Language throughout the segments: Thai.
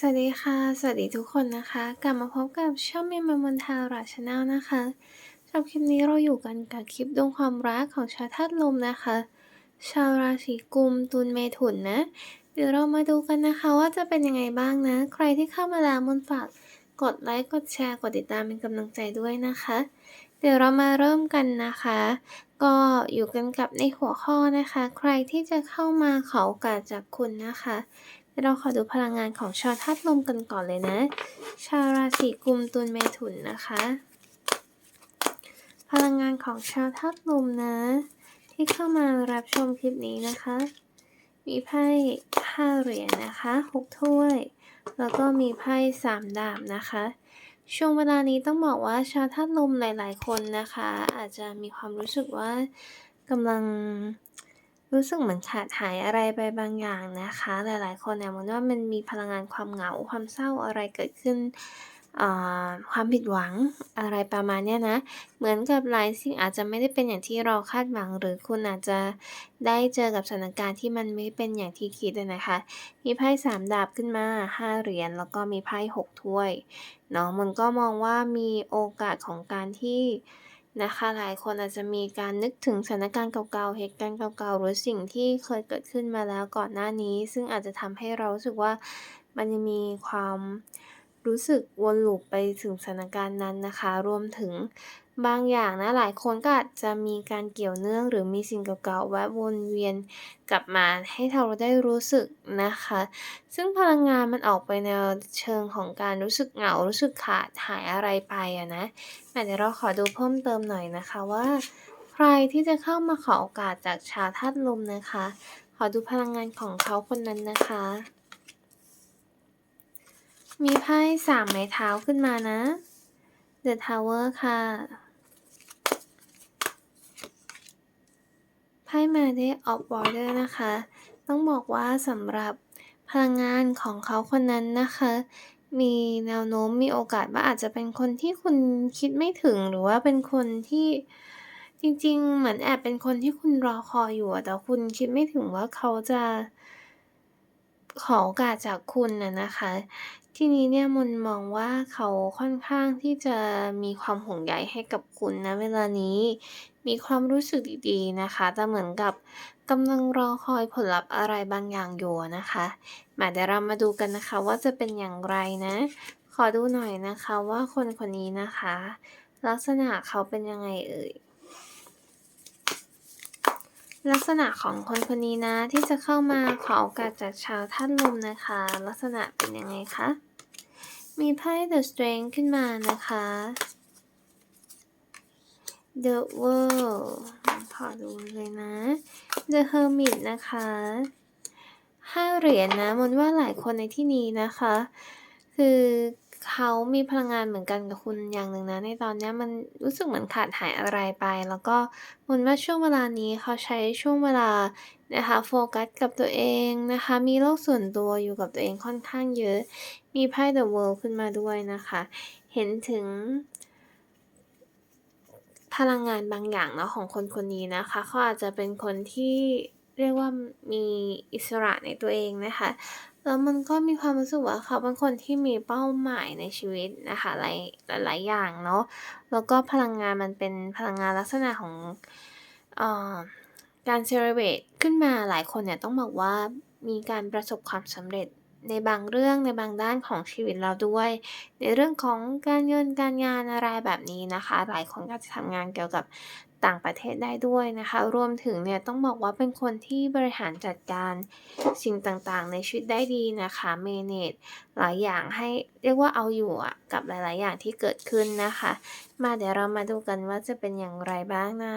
สวัสดีค่ะ สวัสดีทุกคนนะคะ กลับมาพบกับช่องเมมมอนทาราชาแนลนะคะสำหรับคลิปนี้เราอยู่กันกับคลิปดวงความรักของชาวธาตุลมนะคะ ชาวราศีกุมตุลเมถุนนะ เดี๋ยวเรามาดูกันนะคะว่าจะเป็นยังไงบ้างนะ ใครที่เข้ามาแล้วมนฝากกดไลค์กดแชร์กดติดตามเป็นกำลังใจด้วยนะคะ เดี๋ยวเรามาเริ่มกันนะคะ ก็อยู่กันกับในหัวข้อนะคะ ใครที่จะเข้ามาขอโอกาสจากคุณนะคะ เดี๋ยวเราขอดูพลังงานของชาวธาตุลมกันก่อนเลยนะ ชาวราศีกุมตุลเมถุนนะคะ พลังงานของชาวธาตุลมนะ ที่เข้ามารับชมคลิปนี้นะคะ มีไพ่ห้าเหรียญนะคะหกถ้วย แล้วก็มีไพ่สามดาบนะคะช่วงเวลานี้ต้องบอกว่าชาวธาตุลมหลาย ๆ คนนะคะ อาจจะมีความรู้สึกว่ากำลัง รู้สึกเหมือนขาดหายอะไรไปบางอย่างนะคะ หลายๆ คนเนี่ยมองว่ามันมีพลังงานความเหงาความเศร้าอะไรเกิดขึ้นความผิดหวังอะไรประมาณเนี้ยนะ เหมือนกับหลายสิ่งอาจจะไม่ได้เป็นอย่างที่เราคาดหวัง หรือคุณอาจจะได้เจอกับสถานการณ์ที่มันไม่เป็นอย่างที่คิดนะคะ มีไพ่สามดาบขึ้นมาห้าเหรียญแล้วก็มีไพ่หกถ้วยเนาะมันก็มองว่ามีโอกาสของการที่ นะคะ หลายคนอาจจะมีการนึกถึงสถานการณ์เก่าๆ เหตุการณ์เก่าๆ หรือสิ่งที่เคยเกิดขึ้นมาแล้วก่อนหน้านี้ ซึ่งอาจจะทำให้เรารู้สึกว่ามันยังมีความรู้สึกวนลูปไปถึงสถานการณ์นั้นนะคะ รวมถึง บางอย่างนะหลายคนก็อาจจะมีการเกี่ยวเนื่อง หรือมีสิ่งเก่าๆแวะวนเวียนกลับมาให้เราได้รู้สึกนะคะ ซึ่งพลังงานมันออกไปแนวเชิงของการรู้สึกเหงารู้สึกขาดหายอะไรไปอะนะแต่เดี๋ยวเราขอดูเพิ่มเติมหน่อยนะคะว่า ใครที่จะเข้ามาขอโอกาสจากชาวธาตุลมนะคะ ขอดูพลังงานของเขาคนนั้นนะคะ มีไพ่สามไม้เท้าขึ้นมานะ The Tower ค่ะ ไพ่มาได้ of Water นะคะ ต้องบอกว่าสำหรับพลังงานของเขาคนนั้นนะคะ มีแนวโน้มมีโอกาสว่าอาจจะเป็นคนที่คุณคิดไม่ถึงหรือว่าเป็นคนที่จริงๆ เหมือนแอบเป็นคนที่คุณรอคอยอยู่แต่คุณคิดไม่ถึงว่าเขาจะขอโอกาสจากคุณน่ะนะคะ ทีนี้เนี่ยมนมองว่าเขาค่อนข้างที่จะมีความห่วงใยให้กับคุณณเวลานี้ มีความรู้สึกดีๆนะคะ แต่เหมือนกับกำลังรอคอยผลลัพธ์อะไรบางอย่างอยู่นะคะ มาเดี๋ยวเรามาดูกันนะคะว่าจะเป็นอย่างไรนะ ขอดูหน่อยนะคะว่าคนคนนี้นะคะ ลักษณะเขาเป็นยังไงเอ่ยลักษณะของคนคนนี้นะที่จะเข้ามาขอโอกาสจากชาวธาตุลมนะคะ ลักษณะเป็นยังไงคะ มีไพ่ The Strength ขึ้นมานะคะ The World พอดูเลยนะ The Hermit นะคะห้าเหรียญนะมนว่าหลายคนในที่นี้นะคะ คือ เขามีพลังงานเหมือนกันกับคุณอย่างหนึ่งนะ ในตอนนี้มันรู้สึกเหมือนขาดหายอะไรไป แล้วก็มนว่าช่วงเวลานี้เขาใช้ช่วงเวลานะคะโฟกัสกับตัวเองนะคะ มีโลกส่วนตัวอยู่กับตัวเองค่อนข้างเยอะ มีไพ่ The World ขึ้นมาด้วยนะคะ เห็นถึง พลังงานบางอย่างเนาะของคนคนนี้นะคะเขาอาจจะเป็นคนที่เรียกว่ามีอิสระในตัวเองนะคะ แล้วมันก็มีความรู้สึกว่าเขาเป็นคนที่มีเป้าหมายในชีวิตนะคะหลายหลายอย่างเนาะแล้วก็พลังงานมันเป็นพลังงานลักษณะของออการเซเลบรตขึ้นมาหลายคนเนี่ยต้องบอกว่ามีการประสบความสำเร็จในบางเรื่องในบางด้านของชีวิตเราด้วย ในเรื่องของการเงินการงานอะไรแบบนี้นะคะ หลายคนก็จะทำงานเกี่ยวกับ ต่างประเทศได้ด้วยนะคะ รวมถึงเนี่ยต้องบอกว่าเป็นคนที่บริหารจัดการสิ่งต่างๆ ในชีวิตได้ดีนะคะเมเนจหลายอย่างให้เรียกว่าเอาอยู่อะกับหลาย ๆ อย่างที่เกิดขึ้นนะคะ มาเดี๋ยวเรามาดูกันว่าจะเป็นอย่างไรบ้างนะ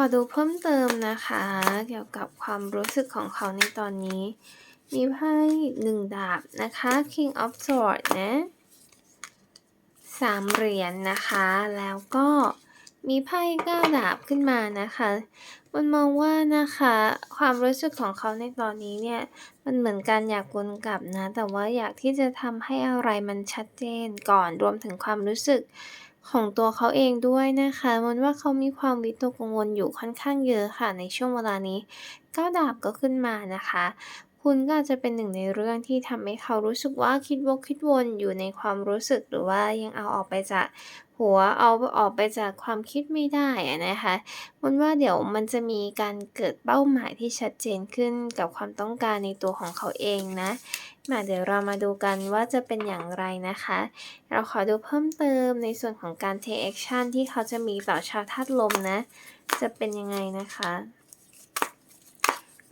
ขอดูเพิ่มเติมนะคะ เกี่ยวกับความรู้สึกของเขาในตอนนี้ มีไพ่หนึ่งดาบนะคะ King of Swords นะสามเหรียญนนะคะ แล้วก็มีไพ่เก้าดาบขึ้นมานะคะ มันมองว่านะคะ ความรู้สึกของเขาในตอนนี้เนี่ย มันเหมือนกันอยากวนกลับนะ แต่ว่าอยากที่จะทำให้อะไรมันชัดเจนก่อน รวมถึงความรู้สึกของตัวเขาเองด้วยนะคะ มันว่าเขามีความวิตกกังวลอยู่ค่อนข้างเยอะค่ะในช่วงเวลานี้ก้าดาบก็ขึ้นมานะคะ คุณก็อาจจะเป็นหนึ่งในเรื่องที่ทำให้เขารู้สึกว่าคิดวกคิดวนอยู่ในความรู้สึกหรือว่ายังเอาออกไปจากหัวเอาออกไปจากความคิดไม่ได้ะนะคะมันว่าเดี๋ยวมันจะมีการเกิดเป้าหมายที่ชัดเจนขึ้นกับความต้องการในตัวของเขาเองนะมาเดี๋ยวเรามาดูกันว่าจะเป็นอย่างไรนะคะ เราขอดูเพิ่มเติมในส่วนของการ take action ที่เขาจะมีต่อชาวธาตุลมนะ จะเป็นยังไงนะคะ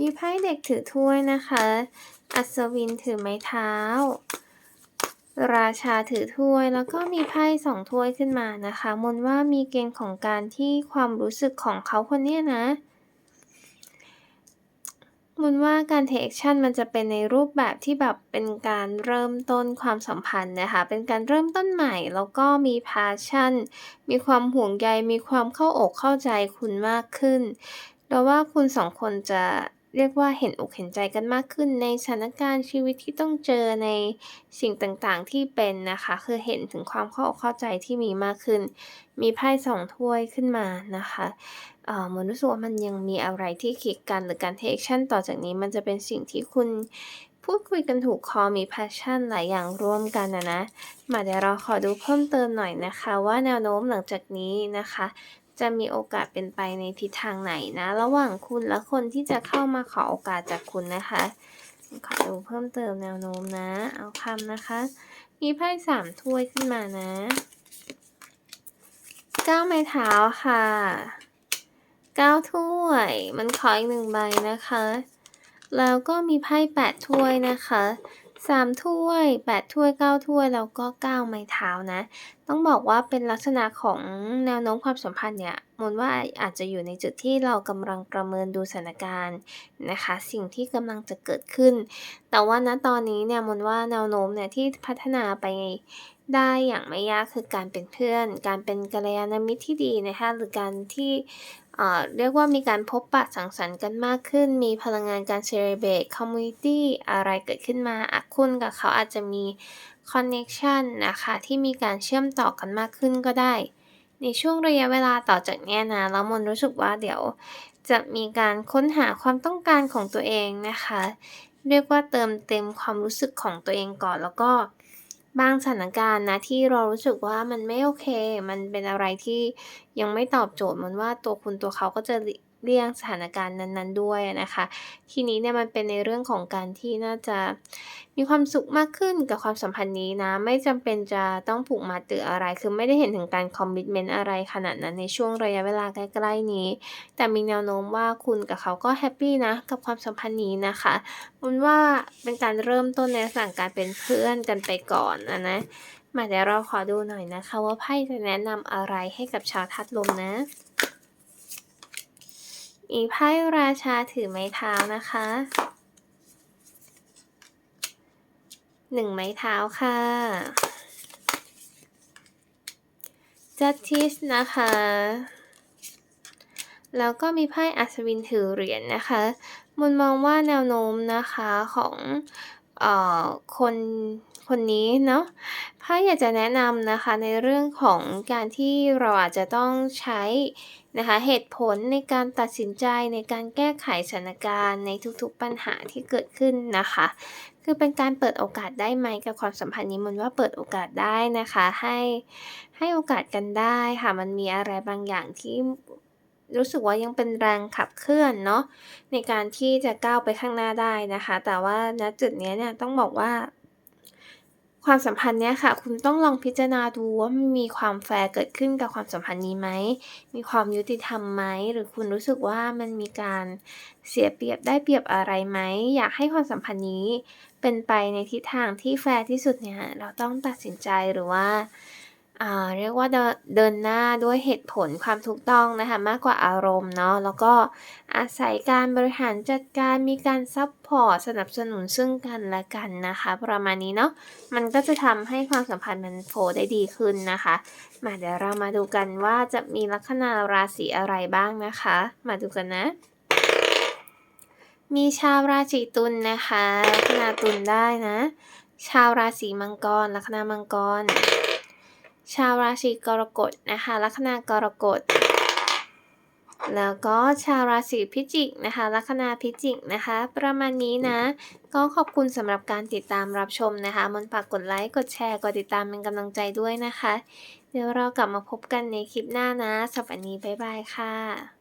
มีไพ่เด็กถือถ้วยนะคะ อัศวินถือไม้เท้า ราชาถือถ้วย แล้วก็มีไพ่สองถ้วยขึ้นมานะคะ มนว่ามีเกณฑ์ของการที่ความรู้สึกของเขาคนเนี้นะมุนว่าการเทคแอคชั่นมันจะเป็นในรูปแบบที่แบบเป็นการเริ่มต้นความสัมพันธ์นะคะ เป็นการเริ่มต้นใหม่แล้วก็มีพาชั่น มีความห่วงใย มีความเข้าอกเข้าใจคุณมากขึ้น แล้วว่าคุณสองคนจะ เรียกว่าเห็นอกเห็นใจกันมากขึ้นในสถานการณ์ชีวิตที่ต้องเจอในสิ่งต่างๆที่เป็นนะคะ คือเห็นถึงความเข้าอกเข้าใจที่มีมากขึ้น มีไพ่สองถ้วยขึ้นมานะคะเอ่อเหมือนรู้สึกว่ามันยังมีอะไรที่คลิกกันหรือการเทคชั่นต่อจากนี้มันจะเป็นสิ่งที่คุณพูดคุยกันถูกคอมี passion หลายอย่างร่วมกันนะนะ มาเดี๋ยวเราขอดูเพิ่มเติมหน่อยนะคะ ว่าแนวโน้มหลังจากนี้นะคะ จะมีโอกาสเป็นไปในทิศทางไหนนะ ระหว่างคุณและคนที่จะเข้ามาขอโอกาสจากคุณนะคะ ขอดูเพิ่มเติมแนวโน้มนะ เอาคำนะคะ มีไพ่สามถ้วยขึ้นมานะเก้าไม้เท้าค่ะเก้าถ้วย มันขออีกหนึ่งใบนะคะ แล้วก็มีไพ่แปดถ้วยนะคะ สามถ้วยแปดถ้วยเก้าถ้วย แล้วก็เก้าไม้เท้านะ ต้องบอกว่าเป็นลักษณะของแนวโน้มความสัมพันธ์เนี่ยมนว่าอาจจะอยู่ในจุดที่เรากำลังประเมินดูสถานการณ์นะคะ สิ่งที่กำลังจะเกิดขึ้น แต่ว่าณตอนนี้เนี่ยมนว่าแนวโน้มเนี่ยที่พัฒนาไปได้อย่างไม่ยากคือการเป็นเพื่อน การเป็นกัลยาณมิตรที่ดีนะคะหรือการที่ เรียกว่ามีการพบปะสังสรรค์กันมากขึ้น มีพลังงานการเซเลบรตคอมมูนิตี้อะไรเกิดขึ้นมาคุณกับเขาอาจจะมีคอนเน็ชันนะคะ ที่มีการเชื่อมต่อกันมากขึ้นก็ได้ ในช่วงระยะเวลาต่อจากนี้นะแล้วมนรู้สึกว่าเดี๋ยวจะมีการค้นหาความต้องการของตัวเองนะคะ เรียกว่าเติมเต็มความรู้สึกของตัวเองก่อนแล้วก็ บางสถานการณ์นะที่เรารู้สึกว่ามันไม่โอเค มันเป็นอะไรที่ยังไม่ตอบโจทย์มันว่าตัวคุณตัวเขาก็จะ เลี่ยงสถานการณ์นั้น ๆ ด้วยนะคะ ทีนี้เนี่ยมันเป็นในเรื่องของการที่น่าจะมีความสุขมากขึ้นกับความสัมพันธ์นี้นะ ไม่จำเป็นจะต้องผูกมัดหรืออะไร คือไม่ได้เห็นถึงการคอมมิชเมนต์อะไรขนาดนั้นในช่วงระยะเวลาใกล้ๆนี้ แต่มีแนวโน้มว่าคุณกับเขาก็แฮปปี้นะกับความสัมพันธ์นี้นะคะมันว่าเป็นการเริ่มต้นในสั่งการเป็นเพื่อนกันไปก่อนนะนะมาเดี๋ยวเราขอดูหน่อยนะคะ ว่าไพ่จะแนะนำอะไรให้กับชาวทัดลมนะ มีไพ่ราชาถือไม้เท้านะคะหนึ่งไม้เท้าค่ะจัตติสนะคะ แล้วก็มีไพ่อัศวินถือเหรียญนนะคะมนมองว่าแนวโน้มนะคะของออคน คนนี้เนาะไพ่อยากจะแนะนำนะคะในเรื่องของการที่เราอาจจะต้องใช้นะคะเหตุผลในการตัดสินใจในการแก้ไขสถานการณ์ในทุกๆปัญหาที่เกิดขึ้นนะคะ คือเป็นการเปิดโอกาสได้ไหมกับความสัมพันธ์นี้มันว่าเปิดโอกาสได้นะคะให้ให้โอกาสกันได้ค่ะมันมีอะไรบางอย่างที่รู้สึกว่ายังเป็นแรงขับเคลื่อนเนาะในการที่จะก้าวไปข้างหน้าได้นะคะ แต่ว่าณจุดนี้เนี่ยต้องบอกว่า ความสัมพันธ์เนี้ยค่ะ คุณต้องลองพิจารณาดูว่ามันมีความแฟร์เกิดขึ้นกับความสัมพันธ์นี้ไหม มีความยุติธรรมไหม หรือคุณรู้สึกว่ามันมีการเสียเปรียบได้เปรียบอะไรไหม อยากให้ความสัมพันธ์นี้เป็นไปในทิศทางที่แฟร์ที่สุดเนี่ยเราต้องตัดสินใจหรือว่า เรียกว่าเดินหน้าด้วยเหตุผลความถูกต้องนะคะมากกว่าอารมณ์เนาะแล้วก็อาศัยการบริหารจัดการมีการซัพพอร์ตสนับสนุนซึ่งกันและกันนะคะ ประมาณนี้เนาะมันก็จะทำให้ความสัมพันธ์มันโฟได้ดีขึ้นนะคะ มาเดี๋ยวเรามาดูกันว่าจะมีลัคนาราศีอะไรบ้างนะคะ มาดูกันนะ มีชาวราศีตุลนนะคะลัคนาตุลได้นะ ชาวราศีมังกรลัคนามังกร ชาวราศีกรกฎนะคะ ลัคนากรกฎ แล้วก็ชาวราศีพิจิกนะคะ ลัคนาพิจิกนะคะ ประมาณนี้นะ ก็ขอบคุณสำหรับการติดตามรับชมนะคะ มนฝากกดไลค์ กดแชร์ กดติดตามเป็นกำลังใจด้วยนะคะ เดี๋ยวเรากลับมาพบกันในคลิปหน้านะสำหรับวันนี้บ๊ายบายค่ะ